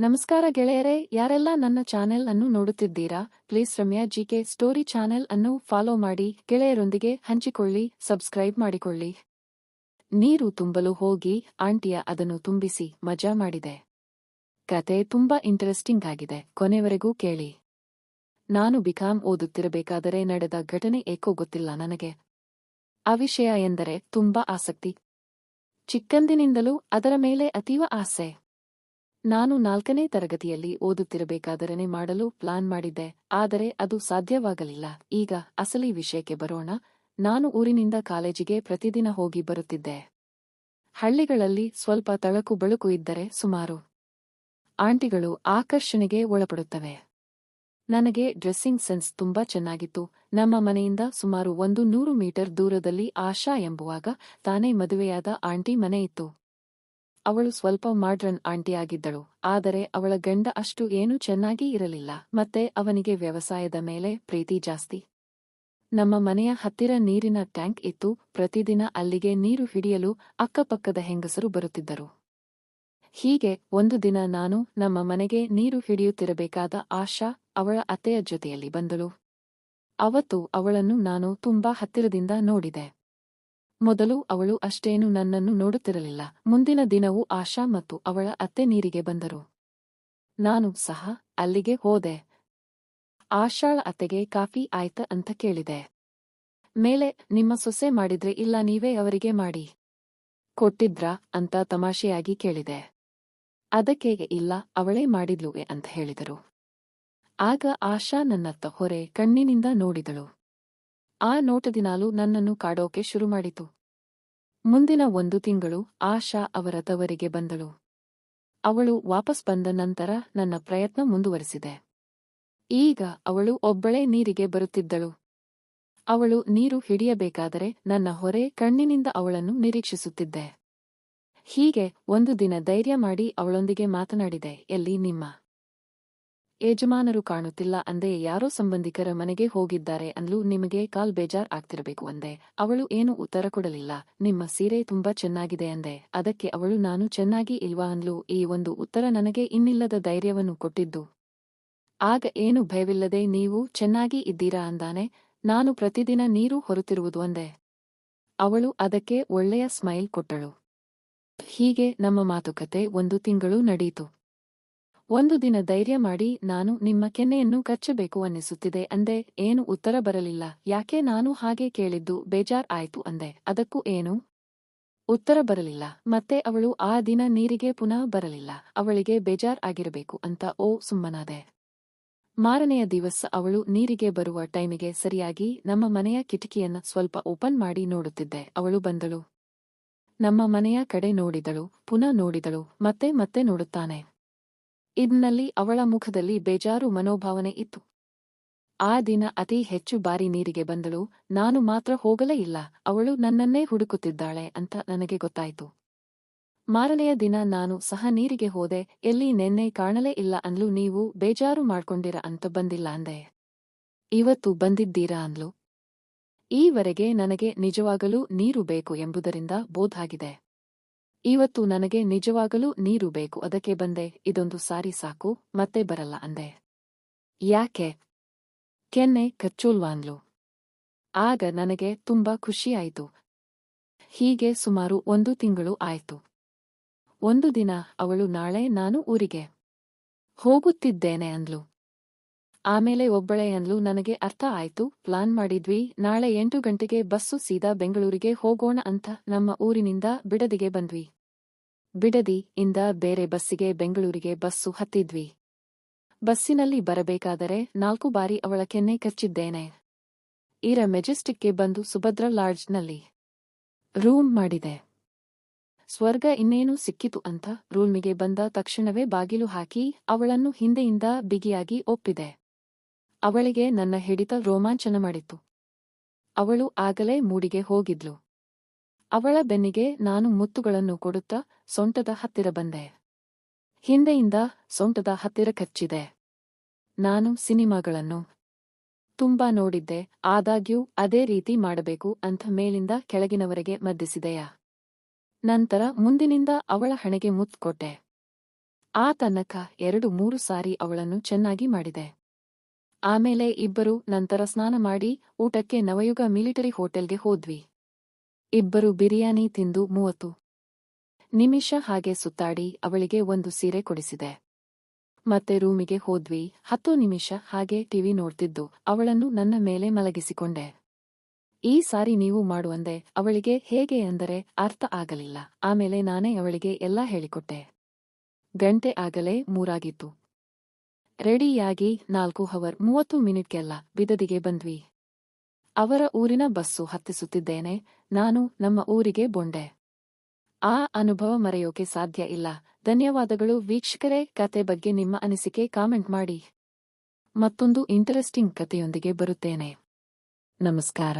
ನಮಸ್ಕಾರ ಗೆಳೆಯರೇ, ಯಾರೆಲ್ಲ ನನ್ನ ಚಾನೆಲ್ ಅನ್ನು ನೋಡುತ್ತಿದ್ದೀರಾ? Please Ramya GK story channel ಅನ್ನು ಫಾಲೋ ಮಾಡಿ, ಗೆಳೆಯರೊಂದಿಗೆ ಹಂಚಿಕೊಳ್ಳಿ, ಸಬ್ಸ್ಕ್ರೈಬ್ ಮಾಡಿಕೊಳ್ಳಿ. ನೀರು ತುಂಬಲು ಹೋಗಿ, ಆಂಟಿಯ ಅದನ್ನು ತುಂಬಿಸಿ, ಮಜಾ ಮಾಡಿದೆ. ಕತೆ ತುಂಬಾ ಇಂಟರೆಸ್ಟಿಂಗ್ ಆಗಿದೆ, ಕೊನೆವರೆಗೂ ಕೇಳಿ. ನಾನು ಬಿಕಾಂ ಓದುತ್ತಿರಬೇಕಾದರೆ ನಡೆದ ಘಟನೆ ಏಕೋ ಗೊತ್ತಿಲ್ಲ ನನಗೆ. ಆ ವಿಷಯ ಎಂದರೆ ತುಂಬಾ ಆಸಕ್ತಿ. ಚಿಕ್ಕಂದಿನಿಂದಲೂ ಅದರ ಮೇಲೆ ಅತೀವ ಆಸೆ. ನಾನು ನಾಲ್ಕನೇ ತರಗತಿಯಲ್ಲಿ ಓದುತ್ತಿರಬೇಕಾದರನೆ ಮಾಡಲು ಪ್ಲಾನ್ ಮಾಡಿದ್ದೆ, ಆದರೆ ಅದು ಸಾಧ್ಯವಾಗಲಿಲ್ಲ. ಈಗ ಅಸಲಿ ವಿಷಯಕ್ಕೆ ಬರೋಣ. ನಾನು ಊರಿನಿಂದ ಕಾಲೇಜಿಗೆ ಪ್ರತಿದಿನ ಹೋಗಿ ಬರುತ್ತಿದ್ದೆ. ಹಳ್ಳಿಗಳಲ್ಲಿ ಸ್ವಲ್ಪ ತಳಕು ಬಳುಕು ಇದ್ದರೆ ಸುಮಾರು ಆಂಟಿಗಳು ಆಕರ್ಷಣೆಗೆ ಒಳಪಡುತ್ತವೆ. ನನಗೆ ಡ್ರೆಸ್ಸಿಂಗ್ ಸೆನ್ಸ್ ತುಂಬಾ ಚೆನ್ನಾಗಿತ್ತು. ನಮ್ಮ ಮನೆಯಿಂದ ಸುಮಾರು ಒಂದು ನೂರು ಮೀಟರ್ ದೂರದಲ್ಲಿ ಆಶಾ ಎಂಬುವಾಗ ತಾನೇ ಮದುವೆಯಾದ ಆಂಟಿ ಮನೆ ಇತ್ತು. ಅವಳು ಸ್ವಲ್ಪ ಮಾಡ್ರನ್ ಆಂಟಿಯಾಗಿದ್ದಳು, ಆದರೆ ಅವಳ ಗಂಡ ಅಷ್ಟು ಏನೂ ಚೆನ್ನಾಗಿ ಇರಲಿಲ್ಲ, ಮತ್ತೆ ಅವನಿಗೆ ವ್ಯವಸಾಯದ ಮೇಲೆ ಪ್ರೀತಿ ಜಾಸ್ತಿ. ನಮ್ಮ ಮನೆಯ ಹತ್ತಿರ ನೀರಿನ ಟ್ಯಾಂಕ್ ಇತ್ತು, ಪ್ರತಿದಿನ ಅಲ್ಲಿಗೆ ನೀರು ಹಿಡಿಯಲು ಅಕ್ಕಪಕ್ಕದ ಹೆಂಗಸರು ಬರುತ್ತಿದ್ದರು. ಹೀಗೆ ಒಂದು ದಿನ ನಾನು ನಮ್ಮ ಮನೆಗೆ ನೀರು ಹಿಡಿಯುತ್ತಿರಬೇಕಾದ ಆಶಾ ಅವಳ ಅತ್ತೆಯ ಜೊತೆಯಲ್ಲಿ ಬಂದಳು. ಅವತ್ತು ಅವಳನ್ನು ನಾನು ತುಂಬಾ ಹತ್ತಿರದಿಂದ ನೋಡಿದೆ. ಮೊದಲು ಅವಳು ಅಷ್ಟೇನು ನನ್ನನ್ನು ನೋಡುತ್ತಿರಲಿಲ್ಲ. ಮುಂದಿನ ದಿನವೂ ಆಶಾ ಮತ್ತು ಅವಳ ಅತ್ತೆ ನೀರಿಗೆ ಬಂದರು. ನಾನು, ಸಹ, ಅಲ್ಲಿಗೆ ಹೋದೆ. ಆಶಾಳ ಅತ್ತೆಗೆ ಕಾಫಿ ಆಯ್ತ ಅಂತ ಕೇಳಿದೆ. ಮೇಲೆ, ನಿಮ್ಮ ಸೊಸೆ ಮಾಡಿದ್ರೆ ಇಲ್ಲ, ನೀವೇ ಅವರಿಗೆ ಮಾಡಿ. ಕೊಟ್ಟಿದ್ರಾ ಅಂತ ತಮಾಷೆಯಾಗಿ ಕೇಳಿದೆ. ಅದಕ್ಕೆ, ಇಲ್ಲ, ಅವಳೇ ಮಾಡಿದ್ಲುವೆ ಅಂತ ಹೇಳಿದರು. ಆಗ ಆಶಾ ನನ್ನತ್ತ ಹೊರೆ ಕಣ್ಣಿನಿಂದ ನೋಡಿದಳು. ಆ ನೋಟದಿನಾಲು ನನ್ನನ್ನು ಕಾಡೋಕೆ ಶುರು ಮಾಡಿತು ಮುಂದಿನ ಒಂದು ತಿಂಗಳು ಆಶಾ ಅವರ ತವರಿಗೆ ಬಂದಳು. ಅವಳು ವಾಪಸ್ ಬಂದ ನಂತರ ನನ್ನ ಪ್ರಯತ್ನ ಮುಂದುವರೆಸಿದೆ. ಈಗ ಅವಳು ಒಬ್ಬಳೇ ನೀರಿಗೆ ಬರುತ್ತಿದ್ದಳು. ಅವಳು ನೀರು ಹಿಡಿಯಬೇಕಾದರೆ ನನ್ನ ಹೊರೆ ಕಣ್ಣಿನಿಂದ ಅವಳನ್ನು ನಿರೀಕ್ಷಿಸುತ್ತಿದ್ದೆ. ಹೀಗೆ ಒಂದು ದಿನ ಧೈರ್ಯ ಮಾಡಿ ಅವಳೊಂದಿಗೆ ಮಾತನಾಡಿದೆ, ಎಲ್ಲಿ ನಿಮ್ಮ ಯಜಮಾನರು ಕಾಣುತ್ತಿಲ್ಲ ಅಂದೆ ಯಾರೋ ಸಂಬಂಧಿಕರ ಮನೆಗೆ ಹೋಗಿದ್ದಾರೆ ಅಂದ್ಲು ನಿಮಗೆ ಕಾಲ್ ಬೇಜಾರ್ ಆಗ್ತಿರಬೇಕು ಅಂದೆ. ಅವಳು ಏನು ಉತ್ತರ ಕೊಡಲಿಲ್ಲ. ನಿಮ್ಮ ಸೀರೆ ತುಂಬಾ ಚೆನ್ನಾಗಿದೆ ಅಂದೆ. ಅದಕ್ಕೆ ಅವಳು ನಾನು ಚೆನ್ನಾಗಿ ಇಲ್ವಾ ಅಂದ್ಲು ಈ ಒಂದು ಉತ್ತರ ನನಗೆ ಇನ್ನಿಲ್ಲದ ಧೈರ್ಯವನ್ನು ಕೊಟ್ಟಿದ್ದು. ಆಗ ಏನು ಭಯವಿಲ್ಲದೆ ನೀವು ಚೆನ್ನಾಗಿ ಇದ್ದೀರಾ ಅಂದಾನೆ. ನಾನು ಪ್ರತಿದಿನ ನೀರು ಹೊರುತ್ತಿರುವುದು ಅಂದೆ. ಅವಳು ಅದಕ್ಕೆ ಒಳ್ಳೆಯ ಸ್ಮೈಲ್ ಕೊಟ್ಟಳು. ಹೀಗೆ ನಮ್ಮ ಮಾತುಕತೆ ಒಂದು ತಿಂಗಳು ನಡೆಯಿತು ಒಂದು ದಿನ ಧೈರ್ಯ ಮಾಡಿ, ನಾನು ನಿಮ್ಮ ಕೆನ್ನೆಯನ್ನು ಕಚ್ಚಬೇಕು ಅನ್ನಿಸುತ್ತಿದೆ ಅಂದೆ, ಏನು ಉತ್ತರ ಬರಲಿಲ್ಲ. ಯಾಕೆ ನಾನು ಹಾಗೆ ಕೇಳಿದ್ದು? ಬೇಜಾರ್ ಆಯ್ತು ಅಂದೆ. ಅದಕ್ಕೂ ಏನು ಉತ್ತರ ಬರಲಿಲ್ಲ. ಮತ್ತೆ ಅವಳು ಆ ದಿನ ನೀರಿಗೆ ಪುನಃ ಬರಲಿಲ್ಲ. ಅವಳಿಗೆ ಬೇಜಾರ್ ಆಗಿರಬೇಕು ಅಂತ ಓ ಸುಮ್ಮನಾದೆ. ಮಾರನೆಯ ದಿವಸ ಅವಳು ನೀರಿಗೆ ಬರುವ ಟೈಮಿಗೆ ಸರಿಯಾಗಿ ನಮ್ಮ ಮನೆಯ ಕಿಟಕಿಯನ್ನ ಸ್ವಲ್ಪ ಓಪನ್ ಮಾಡಿ ನೋಡುತ್ತಿದ್ದೆ. ಅವಳು ಬಂದಳು. ನಮ್ಮ ಮನೆಯ ಕಡೆ ನೋಡಿದಳು, ಪುನಃ ನೋಡಿದಳು, ಮತ್ತೆ ಮತ್ತೆ ನೋಡುತ್ತಾನೆ. ಇದ್ನಲ್ಲಿ ಅವಳ ಮುಖದಲ್ಲಿ ಬೇಜಾರು ಮನೋಭಾವನೆ ಇತ್ತು. ಆ ದಿನ ಅತಿ ಹೆಚ್ಚು ಬಾರಿ ನೀರಿಗೆ ಬಂದಳು, ನಾನು ಮಾತ್ರ ಹೋಗಲೇ ಇಲ್ಲ, ಅವಳು ನನ್ನನ್ನೇ ಹುಡುಕುತ್ತಿದ್ದಾಳೆ ಅಂತ ನನಗೆ ಗೊತ್ತಾಯಿತು. ಮಾರನೆಯ ದಿನ ನಾನು ಸಹ ನೀರಿಗೆ ಹೋದೆ, ಎಲ್ಲಿ ನೆನ್ನೆ ಕಾಣಲೇ ಇಲ್ಲ ಅಂದ್ಲು, ನೀವು ಬೇಜಾರು ಮಾಡ್ಕೊಂಡಿರ ಅಂತ ಬಂದಿಲ್ಲ ಅಂದೆ. ಇವತ್ತು ಬಂದಿದ್ದೀರಾ ಅಂದ್ಲು. ಈವರೆಗೆ ನನಗೆ ನಿಜವಾಗಲೂ ನೀರು ಬೇಕು ಎಂಬುದರಿಂದ ಬೋಧಾಗಿದೆ ಇವತ್ತು ನನಗೆ ನಿಜವಾಗಲೂ ನೀರು ಬೇಕು, ಅದಕ್ಕೆ ಬಂದೆ, ಇದೊಂದು ಸಾರಿ ಸಾಕು, ಮತ್ತೆ ಬರಲ್ಲ, ಅಂದೆ. ಯಾಕೆ? ಕೆನ್ನೆ ಕಚ್ಚೋಲ್ವಾನ್ಲು ಆಗ ನನಗೆ ತುಂಬಾ ಖುಷಿಯಾಯಿತು. ಹೀಗೆ ಸುಮಾರು ಒಂದು ತಿಂಗಳು ಆಯ್ತು. ಒಂದು ದಿನ ಅವಳು ನಾಳೆ ನಾನು ಊರಿಗೆ ಹೋಗುತ್ತಿದ್ದೇನೆ, ಅಂದ್ಲು. ಆಮೇಲೆ ಒಬ್ಬಳೆ ಅನ್ಲು ನನಗೆ ಅರ್ಥ ಆಯ್ತು, ಪ್ಲಾನ್ ಮಾಡಿದ್ವಿ, ನಾಳೆ ಎಂಟು ಗಂಟೆಗೆ ಬಸ್ಸು ಸೀದಾ ಬೆಂಗಳೂರಿಗೆ ಹೋಗೋಣ ಅಂತ ನಮ್ಮ ಊರಿನಿಂದ ಬಿಡದಿಗೆ ಬಂದ್ವಿ. ಬಿಡದಿ, ಇಂದ ಬೇರೆ ಬಸ್ಸಿಗೆ ಬೆಂಗಳೂರಿಗೆ ಬಸ್ಸು ಹತ್ತಿದ್ವಿ. ಬಸ್ಸಿನಲ್ಲಿ ಬರಬೇಕಾದರೆ ನಾಲ್ಕು ಬಾರಿ ಅವಳ ಕೆನ್ನೆ ಕಚ್ಚಿದ್ದೇನೆ. ಈರ ಮೆಜೆಸ್ಟಿಕ್ಗೆ ಬಂದು ಸುಭದ್ರ ಲಾಡ್ಜ್ನಲ್ಲಿ ರೂಮ್ ಮಾಡಿದೆ. ಸ್ವರ್ಗ ಇನ್ನೇನು ಸಿಕ್ಕಿತು ಅಂತ ರೂಮಿಗೆ ಬಂದ ತಕ್ಷಣವೇ ಬಾಗಿಲು ಹಾಕಿ ಅವಳನ್ನು ಹಿಂದೆಯಿಂದ ಬಿಗಿಯಾಗಿ ಒಪ್ಪಿದೆ. ಅವಳಿಗೆ ನನ್ನ ಹಿಡಿತ ರೋಮಾಂಚನ ಮಾಡಿತ್ತು ಅವಳು ಆಗಲೇ ಮೂಡಿಗೆ ಹೋಗಿದ್ಲು. ಅವಳ ಬೆನ್ನಿಗೆ ನಾನು ಮುತ್ತುಗಳನ್ನು ಕೊಡುತ್ತಾ ಸೊಂಟದ ಹತ್ತಿರ ಬಂದೆ. ಹಿಂದೆಯಿಂದ ಸೊಂಟದ ಹತ್ತಿರ ಕಚ್ಚಿದೆ. ನಾನು ಸಿನಿಮಾಗಳನ್ನು ತುಂಬಾ ನೋಡಿದ್ದೆ. ಆದಾಗ್ಯೂ ಅದೇ ರೀತಿ ಮಾಡಬೇಕು ಅಂತ ಮೇಲಿಂದ ಕೆಳಗಿನವರೆಗೆ ಮದ್ದಿಸಿದೆಯಾ ನಂತರ ಮುಂದಿನಿಂದ ಅವಳ ಹಣೆಗೆ ಮುತ್ತು ಕೊಟ್ಟೆ. ಆ ತನಕ ಎರಡು ಮೂರು ಸಾರಿ ಅವಳನ್ನು ಚೆನ್ನಾಗಿ ಮಾಡಿದೆ. ಆಮೇಲೆ ಇಬ್ಬರು ನಂತರ ಸ್ನಾನ ಮಾಡಿ ಊಟಕ್ಕೆ ನವಯುಗ ಮಿಲಿಟರಿ ಹೋಟೆಲ್ಗೆ ಹೋದ್ವಿ. ಇಬ್ಬರು ಬಿರಿಯಾನಿ ತಿಂದು ಮೂವತ್ತು. ನಿಮಿಷ ಹಾಗೆ ಸುತ್ತಾಡಿ ಅವಳಿಗೆ ಒಂದು ಸೀರೆ ಕೊಡಿಸಿದೆ. ಮತ್ತೆ ರೂಮಿಗೆ ಹೋದ್ವಿ. ಹತ್ತು ನಿಮಿಷ ಹಾಗೆ ಟಿವಿ ನೋಡ್ತಿದ್ದು. ಅವಳನ್ನು ನನ್ನ ಮೇಲೆ ಮಲಗಿಸಿಕೊಂಡೆ. ಈ ಸಾರಿ ನೀವು ಮಾಡುವಂದೆ ಅವಳಿಗೆ ಹೇಗೆ ಎಂದರೆ ಅರ್ಥ ಆಗಲಿಲ್ಲ. ಆಮೇಲೆ ನಾನೇ ಅವಳಿಗೆ ಎಲ್ಲಾ ಹೇಳಿಕೊಟ್ಟೆ. ಗಂಟೆ ಆಗಲೇ ಮೂರಾಗಿತ್ತು. ರೆಡಿಯಾಗಿ ನಾಲ್ಕು ಹವರ್ ಮೂವತ್ತು ಮಿನಿಟ್ಗೆಲ್ಲ ಬಿದದಿಗೆ ಬಂದ್ವಿ. ಅವರ ಊರಿನ ಬಸ್ಸು ಹತ್ತಿಸುತ್ತಿದ್ದೇನೆ, ನಾನು ನಮ್ಮ ಊರಿಗೆ ಬೊಂಡೆ. ಆ ಅನುಭವ ಮರೆಯೋಕೆ ಸಾಧ್ಯ ಇಲ್ಲ. ಧನ್ಯವಾದಗಳು ವೀಕ್ಷಕರೇ, ಕತೆ ಬಗ್ಗೆ ನಿಮ್ಮ ಅನಿಸಿಕೆ ಕಾಮೆಂಟ್ ಮಾಡಿ. ಮತ್ತೊಂದು ಇಂಟರೆಸ್ಟಿಂಗ್ ಕಥೆಯೊಂದಿಗೆ ಬರುತ್ತೇನೆ. ನಮಸ್ಕಾರ.